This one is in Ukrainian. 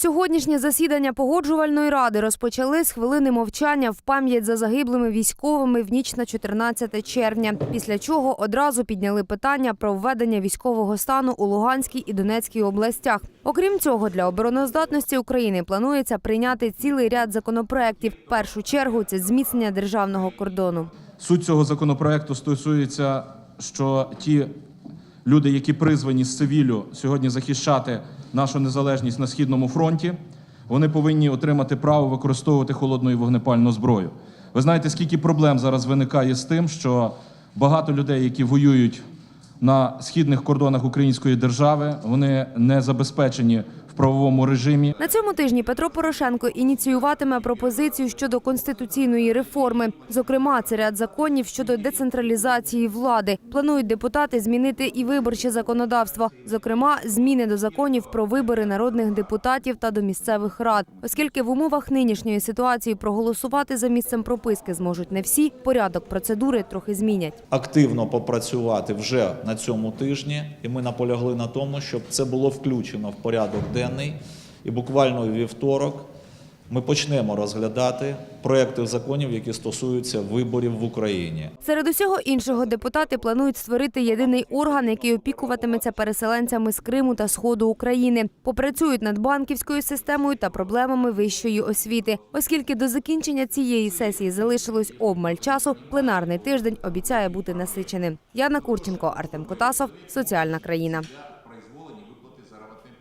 Сьогоднішнє засідання погоджувальної ради розпочали з хвилини мовчання в пам'ять за загиблими військовими в ніч на 14 червня. Після чого одразу підняли питання про введення військового стану у Луганській і Донецькій областях. Окрім цього, для обороноздатності України планується прийняти цілий ряд законопроєктів. В першу чергу це зміцнення державного кордону. Суть цього законопроекту стосується, що ті люди, які призвані з цивілю сьогодні захищати нашу незалежність на східному фронті, вони повинні отримати право використовувати холодну і вогнепальну зброю. Ви знаєте, скільки проблем зараз виникає з тим, що багато людей, які воюють на східних кордонах української держави, вони не забезпечені правовому режимі. На цьому тижні Петро Порошенко ініціюватиме пропозицію щодо конституційної реформи. Зокрема, це ряд законів щодо децентралізації влади. Планують депутати змінити і виборче законодавство, зокрема, зміни до законів про вибори народних депутатів та до місцевих рад. Оскільки в умовах нинішньої ситуації проголосувати за місцем прописки зможуть не всі, порядок процедури трохи змінять. активно попрацювати вже на цьому тижні, і ми наполягли на тому, щоб це було включено в порядок денний. І буквально у вівторок ми почнемо розглядати проекти законів, які стосуються виборів в Україні. Серед усього іншого депутати планують створити єдиний орган, який опікуватиметься переселенцями з Криму та Сходу України. Попрацюють над банківською системою та проблемами вищої освіти. Оскільки до закінчення цієї сесії залишилось обмаль часу, пленарний тиждень обіцяє бути насиченим. Яна Курченко, Артем Котасов, Соціальна країна.